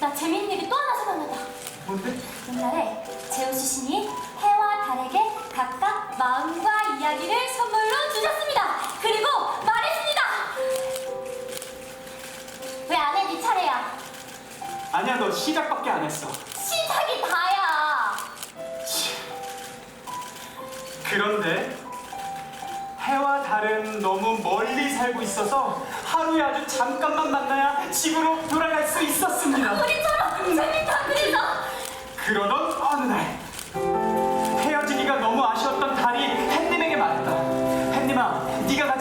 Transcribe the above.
나 재밌는 일이 또 하나 생각난다. 뭔데? 옛날에 제우스 신이 해와 달에게 각각 마음과 이야기를 선물로 주셨습니다. 그리고 말했습니다. 왜 안 해? 네 차례야. 아니야 너 시작밖에 안 했어. 시작이 다야. 그런데 해와 달은 너무 멀리 살고 있어서 하루에 아주 잠깐만 만나야 집으로 돌아갈 수 있었습니다. 우리처럼 재밌다 그래서 그러던 어느 날 헤어지기가 너무 아쉬웠던 달이 햇님에게 말했다. 햇님아, 네가 가진